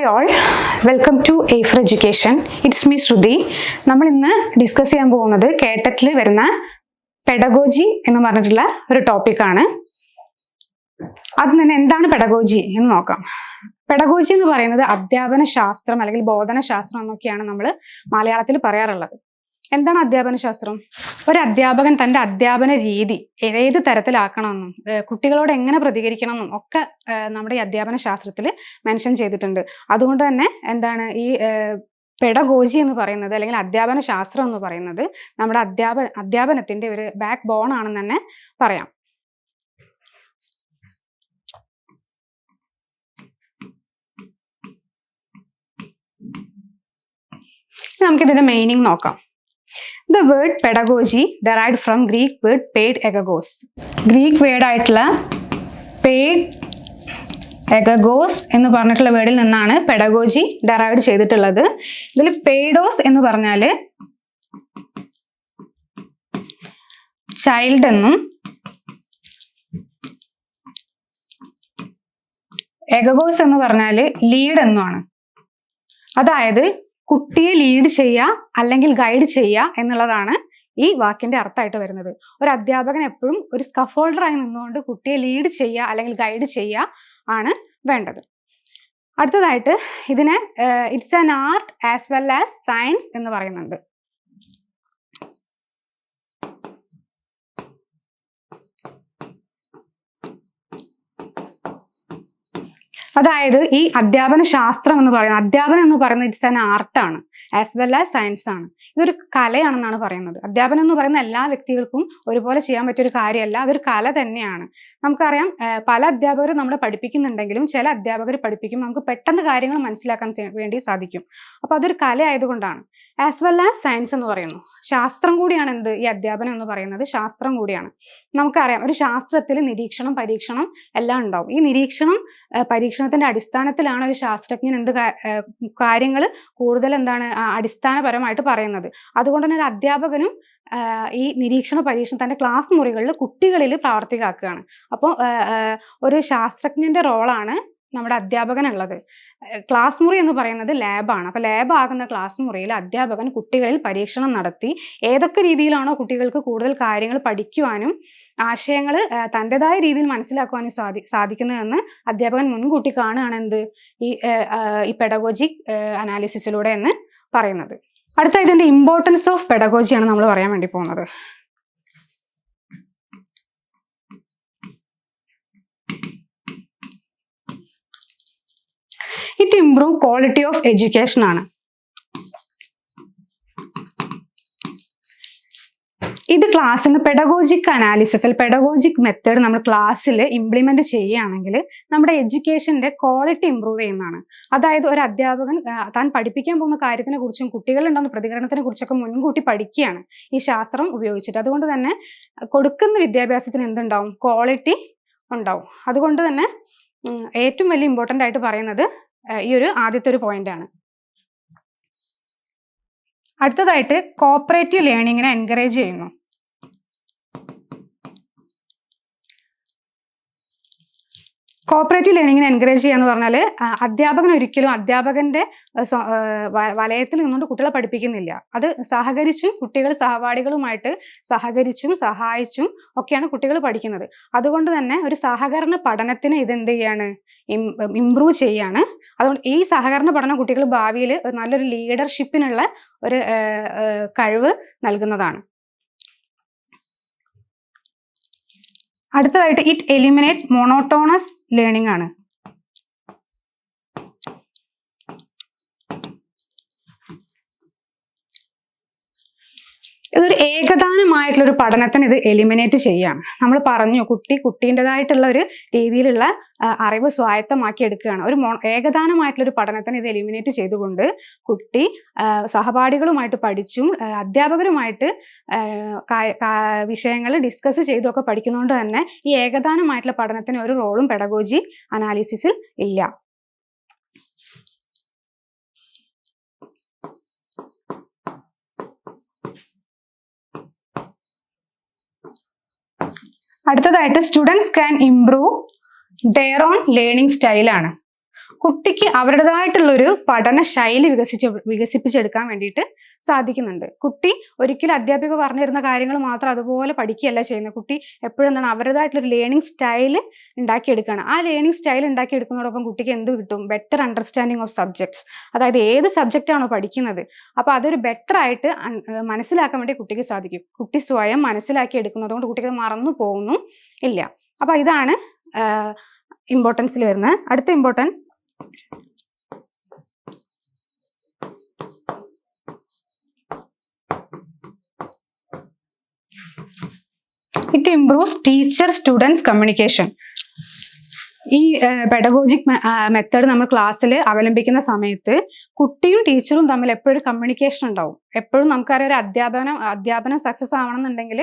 Hi all welcome to A education it's me Shruthi നമ്മൾ ഇന്ന് discuss ചെയ്യാൻ പോകുന്നത് കേട്ടറ്റിൽ വരുന്ന പെഡഗോജി എന്ന് പറഞ്ഞിട്ടുള്ള ഒരു ടോപ്പിക്കാണ് അത് തന്നെ എന്താണ് പെഡഗോജി എന്ന് നോക്കാം. പെഡഗോജി എന്ന് പറയുന്നത് അധ്യാപന ശാസ്ത്രം അല്ലെങ്കിൽ ബോധന ശാസ്ത്രം എന്നൊക്കെയാണ് നമ്മൾ മലയാളത്തിൽ പറയാറുള്ളത്. എന്താണ് അധ്യാപന ശാസ്ത്രം? ഒരു അധ്യാപകൻ തന്റെ അധ്യാപന രീതി ഏത് തരത്തിലാക്കണമെന്നും കുട്ടികളോട് എങ്ങനെ പ്രതികരിക്കണമെന്നും ഒക്കെ നമ്മുടെ ഈ അധ്യാപന ശാസ്ത്രത്തിൽ മെൻഷൻ ചെയ്തിട്ടുണ്ട്. അതുകൊണ്ട് തന്നെ എന്താണ് ഈ പെഡഗോജി എന്ന് പറയുന്നത് അല്ലെങ്കിൽ അധ്യാപന ശാസ്ത്രം എന്ന് പറയുന്നത് നമ്മുടെ അധ്യാപന അധ്യാപനത്തിന്റെ ഒരു ബാക്ക് ബോൺ ആണെന്ന് തന്നെ പറയാം. നമുക്കിതിന്റെ മെയിനിങ് നോക്കാം. The word pedagogy derived from Greek word paid agogos Greek വേർഡായിട്ടുള്ള paid എഗഗോസ് എന്ന് പറഞ്ഞിട്ടുള്ള വേർഡിൽ നിന്നാണ് പെഡഗോജി ഡെറൈവ് ചെയ്തിട്ടുള്ളത്. ഇതിൽ പെയ്ഡോസ് എന്ന് പറഞ്ഞാൽ ചൈൽഡ് എന്നും എഗഗോസ് എന്ന് പറഞ്ഞാൽ ലീഡ് എന്നുമാണ്. അതായത് കുട്ടിയെ ലീഡ് ചെയ്യുക അല്ലെങ്കിൽ ഗൈഡ് ചെയ്യുക എന്നുള്ളതാണ് ഈ വാക്കിന്റെ അർത്ഥമായിട്ട് വരുന്നത്. ഒരു അധ്യാപകൻ എപ്പോഴും ഒരു സ്കഫോൾഡറായി നിന്നുകൊണ്ട് കുട്ടിയെ ലീഡ് ചെയ്യുക അല്ലെങ്കിൽ ഗൈഡ് ചെയ്യുക ആണ് വേണ്ടത്. അടുത്തതായിട്ട് ഇതിനെ it's an art as well as science എന്ന് പറയുന്നുണ്ട്. അതായത് ഈ അധ്യാപന ശാസ്ത്രം എന്ന് പറയുന്നത് അധ്യാപനം എന്ന് പറയുന്നത് ഇറ്റ്സ് ആൻ ആർട്ടാണ് ആസ് വെൽ ആസ് സയൻസ് ആണ്. ഇതൊരു കലയാണെന്നാണ് പറയുന്നത്. അധ്യാപനം എന്ന് പറയുന്ന എല്ലാ വ്യക്തികൾക്കും ഒരുപോലെ ചെയ്യാൻ പറ്റിയൊരു കാര്യമല്ല അതൊരു കല തന്നെയാണ്. നമുക്കറിയാം പല അധ്യാപകർ നമ്മളെ പഠിപ്പിക്കുന്നുണ്ടെങ്കിലും ചില അധ്യാപകർ പഠിപ്പിക്കും നമുക്ക് പെട്ടെന്ന് കാര്യങ്ങൾ മനസ്സിലാക്കാൻ വേണ്ടി സാധിക്കും. അപ്പോൾ അതൊരു കല ആയതുകൊണ്ടാണ് ആസ് വെൽ ആസ് സയൻസ് എന്ന് പറയുന്നു. ശാസ്ത്രം കൂടിയാണ് എന്ത്? ഈ അധ്യാപനം എന്ന് പറയുന്നത് ശാസ്ത്രം കൂടിയാണ്. നമുക്കറിയാം ഒരു ശാസ്ത്രത്തിൽ നിരീക്ഷണം പരീക്ഷണം എല്ലാം ഉണ്ടാവും. ഈ നിരീക്ഷണം പരീക്ഷണത്തിന്റെ അടിസ്ഥാനത്തിലാണ് ഒരു ശാസ്ത്രജ്ഞൻ എന്ത് കാര്യങ്ങൾ കൂടുതൽ എന്താണ് അടിസ്ഥാനപരമായിട്ട് പറയുന്നത്. അതുകൊണ്ട് തന്നെ ഒരു അധ്യാപകനും ഈ നിരീക്ഷണ പരീക്ഷണം തന്റെ ക്ലാസ് മുറികളിൽ കുട്ടികളിൽ പ്രാവർത്തികമാക്കുകയാണ്. അപ്പോൾ ഒരു ശാസ്ത്രജ്ഞന്റെ റോളാണ് നമ്മുടെ അധ്യാപകനുള്ളത്. ക്ലാസ് മുറി എന്ന് പറയുന്നത് ലാബാണ് അപ്പോൾ ലാബാകുന്ന ക്ലാസ് മുറിയിൽ അധ്യാപകൻ കുട്ടികളിൽ പരീക്ഷണം നടത്തി ഏതൊക്കെ രീതിയിലാണോ കുട്ടികൾക്ക് കൂടുതൽ കാര്യങ്ങൾ പഠിക്കുവാനും ആശയങ്ങൾ തന്റെതായ രീതിയിൽ മനസ്സിലാക്കുവാനും സാധി സാധിക്കുന്നതെന്ന് അധ്യാപകൻ മുൻകൂട്ടി കാണുകയാണ് എന്ത്? ഈ ഈ പെഡഗോജിക് അനാലിസിസിലൂടെ എന്ന് പറയുന്നത്. അടുത്ത ഇതിന്റെ ഇമ്പോർട്ടൻസ് ഓഫ് പെഡഗോജിയാണ് നമ്മൾ പറയാൻ വേണ്ടി പോകുന്നത്. It improve quality of education ആണ്. ഇത് ക്ലാസ്സിന് പെഡഗോജിക് അനാലിസിസിൽ പെഡഗോജിക് മെത്തേഡ് നമ്മൾ ക്ലാസ്സിൽ ഇംപ്ലിമെന്റ് ചെയ്യുകയാണെങ്കിൽ നമ്മുടെ എഡ്യൂക്കേഷന്റെ ക്വാളിറ്റി ഇമ്പ്രൂവ് ചെയ്യുന്നതാണ്. അതായത് ഒരു അധ്യാപകൻ താൻ പഠിപ്പിക്കാൻ പോകുന്ന കാര്യത്തിനെ കുറിച്ചും കുട്ടികളുണ്ടാകുന്ന പ്രതികരണത്തിനെ കുറിച്ചൊക്കെ മുൻകൂട്ടി പഠിക്കുകയാണ് ഈ ശാസ്ത്രം ഉപയോഗിച്ചിട്ട്. അതുകൊണ്ട് തന്നെ കൊടുക്കുന്ന വിദ്യാഭ്യാസത്തിന് എന്തുണ്ടാവും? ക്വാളിറ്റി ഉണ്ടാവും. അതുകൊണ്ട് തന്നെ ഏറ്റവും വലിയ ഇമ്പോർട്ടന്റ് ആയിട്ട് പറയുന്നത് ഈ ഒരു ആദ്യത്തെ ഒരു പോയിന്റ് ആണ്. അടുത്തതായിട്ട് കോപ്പറേറ്റീവ് ലേണിങ്ങിനെ എൻകറേജ് ചെയ്യുന്നു. കോപ്പറേറ്റീവ് ലേണിങ്ങിനെ എൻകറേജ് ചെയ്യുക എന്ന് പറഞ്ഞാൽ അധ്യാപകൻ ഒരിക്കലും അധ്യാപകന്റെ വലയത്തിൽ നിന്നുകൊണ്ട് കുട്ടികളെ പഠിപ്പിക്കുന്നില്ല. അത് സഹകരിച്ചും കുട്ടികൾ സഹപാഠികളുമായിട്ട് സഹകരിച്ചും സഹായിച്ചും ഒക്കെയാണ് കുട്ടികൾ പഠിക്കുന്നത്. അതുകൊണ്ട് തന്നെ ഒരു സഹകരണ പഠനത്തിന് ഇത് എന്ത് ചെയ്യാണ് ഇംപ്രൂവ് ചെയ്യാണ്. അതുകൊണ്ട് ഈ സഹകരണ പഠനം കുട്ടികൾ ഭാവിയിൽ നല്ലൊരു ലീഡർഷിപ്പിനുള്ള ഒരു കഴിവ് നൽകുന്നതാണ്. അടുത്തതായിട്ട് ഇറ്റ് എലിമിനേറ്റ് മോണോട്ടോണസ് ലേണിംഗ് ആണ് ഇതൊരു ഏകദാനമായിട്ടുള്ള ഒരു പഠനത്തിന് ഇത് എലിമിനേറ്റ് ചെയ്യാം നമ്മൾ പറഞ്ഞു കുട്ടി കുട്ടീന്റെതായിട്ടുള്ള ഒരു രീതിയിലുള്ള അറിവ് സ്വായത്തമാക്കി എടുക്കുകയാണ്. ഒരു മോ ഏകദാനമായിട്ടുള്ള ഒരു പഠനത്തിന് ഇത് എലിമിനേറ്റ് ചെയ്തുകൊണ്ട് കുട്ടി സഹപാഠികളുമായിട്ട് പഠിച്ചും അധ്യാപകരുമായിട്ട് വിഷയങ്ങൾ ഡിസ്കസ് ചെയ്തൊക്കെ പഠിക്കുന്നതുകൊണ്ട് തന്നെ ഈ ഏകദാനമായിട്ടുള്ള പഠനത്തിന് ഒരു റോളും പെഡഗോജി അനാലിസിസിൽ ഇല്ല. അടുത്തതായിട്ട് students can improve their own learning സ്റ്റൈലാണ് കുട്ടിക്ക് അവരുടേതായിട്ടുള്ള ഒരു പഠന ശൈലി വികസിച്ച് വികസിപ്പിച്ചെടുക്കാൻ വേണ്ടിയിട്ട് സാധിക്കുന്നുണ്ട്. കുട്ടി ഒരിക്കലും അധ്യാപിക പറഞ്ഞു പറഞ്ഞിരുന്ന കാര്യങ്ങൾ മാത്രം അതുപോലെ പഠിക്കുകയല്ല ചെയ്യുന്നത്. കുട്ടി എപ്പോഴും എന്താണ് അവരുടേതായിട്ടുള്ള ഒരു ലേണിംഗ് സ്റ്റൈൽ ഉണ്ടാക്കിയെടുക്കുകയാണ്. ആ ലേണിംഗ് സ്റ്റൈൽ ഉണ്ടാക്കിയെടുക്കുന്നതോടൊപ്പം കുട്ടിക്ക് എന്ത് കിട്ടും? ബെറ്റർ അണ്ടർസ്റ്റാൻഡിങ് ഓഫ് സബ്ജക്ട്സ് അതായത് ഏത് സബ്ജക്റ്റ് ആണോ പഠിക്കുന്നത്. അപ്പോൾ അതൊരു ബെറ്റർ ആയിട്ട് മനസ്സിലാക്കാൻ വേണ്ടി കുട്ടിക്ക് സാധിക്കും. കുട്ടി സ്വയം മനസ്സിലാക്കി എടുക്കുന്നത് കൊണ്ട് കുട്ടിക്ക് മറന്നു പോകുന്നു ഇല്ല. അപ്പോൾ ഇതാണ് ഇമ്പോർട്ടൻസിൽ വരുന്നത്. അടുത്ത important it improves teacher students communication ഈ പെഡഗോജിക് മെത്തേഡ് നമ്മൾ ക്ലാസ്സിൽ അവലംബിക്കുന്ന സമയത്ത് കുട്ടിയും ടീച്ചറും തമ്മിൽ എപ്പോഴും കമ്മ്യൂണിക്കേഷൻ ഉണ്ടാവും. എപ്പോഴും നമുക്കറിയാം ഒരു അധ്യാപനം അധ്യാപനം സക്സസ് ആവണമെന്നുണ്ടെങ്കിൽ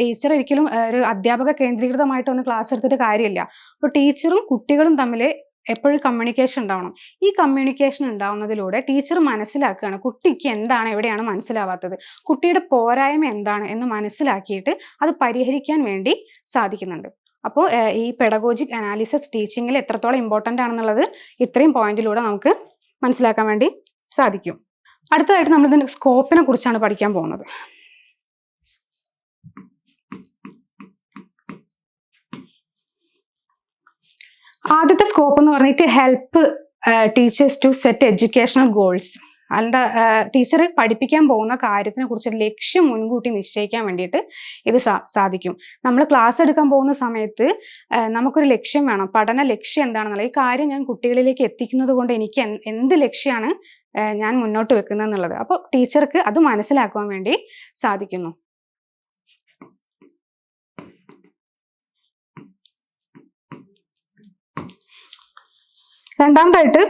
ടീച്ചർ ഒരിക്കലും ഒരു അധ്യാപക കേന്ദ്രീകൃതമായിട്ടൊന്നും ക്ലാസ് എടുത്തിട്ട് കാര്യമില്ല. അപ്പോൾ ടീച്ചറും കുട്ടികളും തമ്മിൽ എപ്പോഴും കമ്മ്യൂണിക്കേഷൻ ഉണ്ടാവണം. ഈ കമ്മ്യൂണിക്കേഷൻ ഉണ്ടാവുന്നതിലൂടെ ടീച്ചർ മനസ്സിലാക്കുകയാണ് കുട്ടിക്ക് എന്താണ് എവിടെയാണ് മനസ്സിലാവാത്തത്. കുട്ടിയുടെ പോരായ്മ എന്താണ് എന്ന് മനസ്സിലാക്കിയിട്ട് അത് പരിഹരിക്കാൻ വേണ്ടി സാധിക്കുന്നുണ്ട്. അപ്പോൾ ഈ പെഡഗോജിക് അനാലിസിസ് ടീച്ചിങ്ങിൽ എത്രത്തോളം ഇമ്പോർട്ടന്റ് ആണെന്നുള്ളത് ഇത്രയും പോയിന്റിലൂടെ നമുക്ക് മനസ്സിലാക്കാൻ വേണ്ടി സാധിക്കും. അടുത്തതായിട്ട് നമ്മളിതിന്റെ സ്കോപ്പിനെ കുറിച്ചാണ് പഠിക്കാൻ പോകുന്നത്. ആദ്യത്തെ സ്കോപ്പ് എന്ന് പറഞ്ഞിട്ട് help teachers to set educational goals എന്താ ടീച്ചർ പഠിപ്പിക്കാൻ പോകുന്ന കാര്യത്തിനെ കുറിച്ച് ലക്ഷ്യം മുൻകൂട്ടി നിശ്ചയിക്കാൻ വേണ്ടിയിട്ട് ഇത് സാധിക്കും. നമ്മൾ ക്ലാസ് എടുക്കാൻ പോകുന്ന സമയത്ത് നമുക്കൊരു ലക്ഷ്യം വേണം. പഠന ലക്ഷ്യം എന്താണെന്നുള്ള ഈ കാര്യം ഞാൻ കുട്ടികളിലേക്ക് എത്തിക്കുന്നത് കൊണ്ട് എനിക്ക് എന്ത് ലക്ഷ്യമാണ് ഞാൻ മുന്നോട്ട് വെക്കുന്നത് എന്നുള്ളത് അപ്പോൾ ടീച്ചർക്ക് അത് മനസ്സിലാക്കുവാൻ വേണ്ടി സാധിക്കുന്നു. രണ്ടാമതായിട്ട്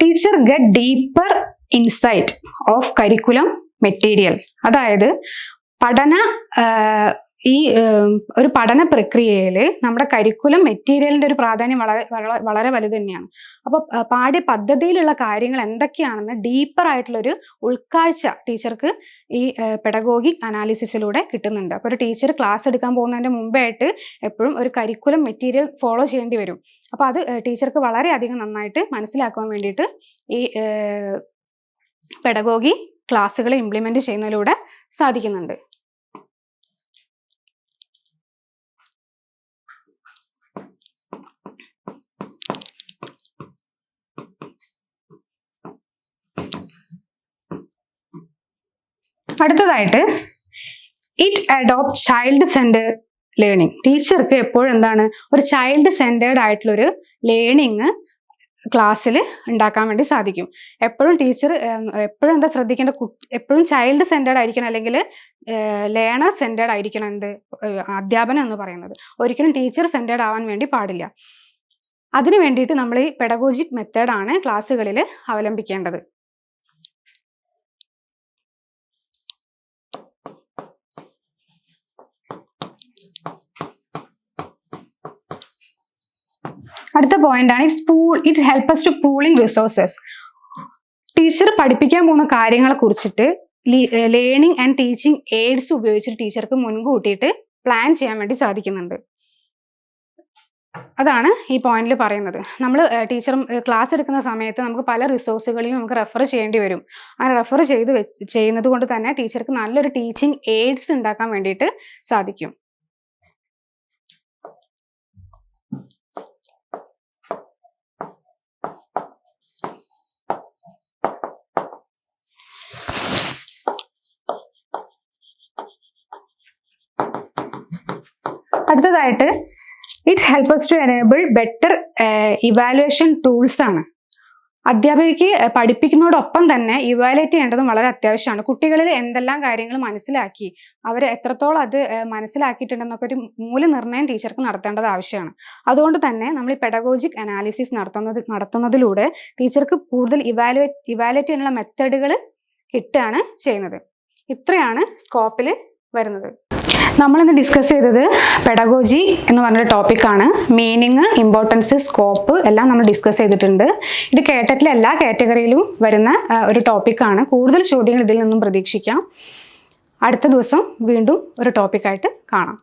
teacher get deeper insight of curriculum material അതായത് പഠന ഈ ഒരു പഠന പ്രക്രിയയിൽ നമ്മുടെ കരിക്കുലം മെറ്റീരിയലിന്റെ ഒരു പ്രാധാന്യം വളരെ വളരെ വലുത് തന്നെയാണ്. അപ്പോൾ പാഠ്യ പദ്ധതിയിലുള്ള കാര്യങ്ങൾ എന്തൊക്കെയാണെന്ന് ഒരു ഉൾക്കാഴ്ച ടീച്ചർക്ക് ഈ പെഡഗോഗിക് അനാലിസിസിലൂടെ കിട്ടുന്നുണ്ട്. അപ്പോൾ ഒരു ടീച്ചർ ക്ലാസ് എടുക്കാൻ പോകുന്നതിന്റെ മുമ്പായിട്ട് എപ്പോഴും ഒരു കരിക്കുലം മെറ്റീരിയൽ ഫോളോ ചെയ്യേണ്ടി വരും. അപ്പോൾ അത് ടീച്ചർക്ക് വളരെയധികം നന്നായിട്ട് മനസ്സിലാക്കുവാൻ വേണ്ടിയിട്ട് ഈ പെഡഗോഗി ക്ലാസ്സുകൾ ഇംപ്ലിമെന്റ് ചെയ്യുന്നതിലൂടെ സാധിക്കുന്നുണ്ട്. അടുത്തതായിട്ട് it adopt child centre learning ടീച്ചർക്ക് എപ്പോഴും എന്താണ് ഒരു ചൈൽഡ് സെന്റേർഡ് ആയിട്ടുള്ളൊരു ലേണിങ് ക്ലാസ്സിൽ ഉണ്ടാക്കാൻ വേണ്ടി സാധിക്കും. എപ്പോഴും ടീച്ചർ എപ്പോഴും എന്താ ശ്രദ്ധിക്കേണ്ട എപ്പോഴും ചൈൽഡ് സെന്റേർഡ് ആയിരിക്കണം അല്ലെങ്കിൽ ലേണർ സെന്റേർഡ് ആയിരിക്കണം എന്ത് അധ്യാപനം എന്ന് പറയുന്നത്. ഒരിക്കലും ടീച്ചർ സെന്റേർഡ് ആവാൻ വേണ്ടി പാടില്ല. അതിനു വേണ്ടിയിട്ട് നമ്മൾ ഈ പെഡഗോജിക് മെത്തേഡാണ് ക്ലാസ്സുകളിൽ അവലംബിക്കേണ്ടത്. അടുത്ത പോയിന്റ് ആണ് it's pool it us to pooling resources teacher പഠിപ്പിക്കാൻ പോകുന്ന കാര്യങ്ങളെ കുറിച്ചിട്ട് ലേണിംഗ് ആൻഡ് ടീച്ചിങ് എയ്ഡ്സ് ഉപയോഗിച്ചിട്ട് ടീച്ചർക്ക് മുൻകൂട്ടിയിട്ട് പ്ലാൻ ചെയ്യാൻ വേണ്ടി സാധിക്കുന്നുണ്ട്. അതാണ് ഈ പോയിന്റിൽ പറയുന്നത്. നമ്മൾ ടീച്ചർ ക്ലാസ് എടുക്കുന്ന സമയത്ത് നമുക്ക് പല റിസോഴ്സുകളിലും നമുക്ക് റെഫർ ചെയ്യേണ്ടി വരും. അങ്ങനെ റെഫർ ചെയ്ത് ചെയ്യുന്നത് കൊണ്ട് തന്നെ ടീച്ചർക്ക് നല്ലൊരു ടീച്ചിങ് എയ്ഡ്സ് ഉണ്ടാക്കാൻ വേണ്ടിയിട്ട് സാധിക്കും. അടുത്തതായിട്ട് it help us to enable better evaluation tools ആണ്. അധ്യാപികയ്ക്ക് പഠിപ്പിക്കുന്നതോടൊപ്പം തന്നെ ഇവാലുവേറ്റ് ചെയ്യേണ്ടതും വളരെ അത്യാവശ്യമാണ്. കുട്ടികളിൽ എന്തെല്ലാം കാര്യങ്ങൾ മനസ്സിലാക്കി അവർ എത്രത്തോളം അത് മനസ്സിലാക്കിയിട്ടുണ്ടെന്നൊക്കെ ഒരു മൂല്യനിർണയം ടീച്ചർക്ക് നടത്തേണ്ടത് ആവശ്യമാണ്. അതുകൊണ്ട് തന്നെ നമ്മൾ ഈ പെഡഗോജിക് അനാലിസിസ് നടത്തുന്നത് നടത്തുന്നതിലൂടെ ടീച്ചർക്ക് കൂടുതൽ ഇവാലുവേറ്റ് ഇവാലുവേറ്റ് ചെയ്യാനുള്ള മെത്തേഡുകൾ കിട്ടുകയാണ് ചെയ്യുന്നത്. ഇത്രയാണ് സ്കോപ്പിൽ വരുന്നത്. നമ്മളിന്ന് ഡിസ്കസ് ചെയ്തത് പെഡഗോജി എന്ന് പറഞ്ഞൊരു ടോപ്പിക്കാണ് മീനിങ് ഇമ്പോർട്ടൻസ് സ്കോപ്പ് എല്ലാം നമ്മൾ ഡിസ്കസ് ചെയ്തിട്ടുണ്ട്. ഇത് കേട്ടറ്റിലെ എല്ലാ കാറ്റഗറിയിലും വരുന്ന ഒരു ടോപ്പിക്കാണ് കൂടുതൽ ചോദ്യങ്ങൾ ഇതിൽ നിന്നും പ്രതീക്ഷിക്കാം. അടുത്ത ദിവസം വീണ്ടും ഒരു ടോപ്പിക്കായിട്ട് കാണാം.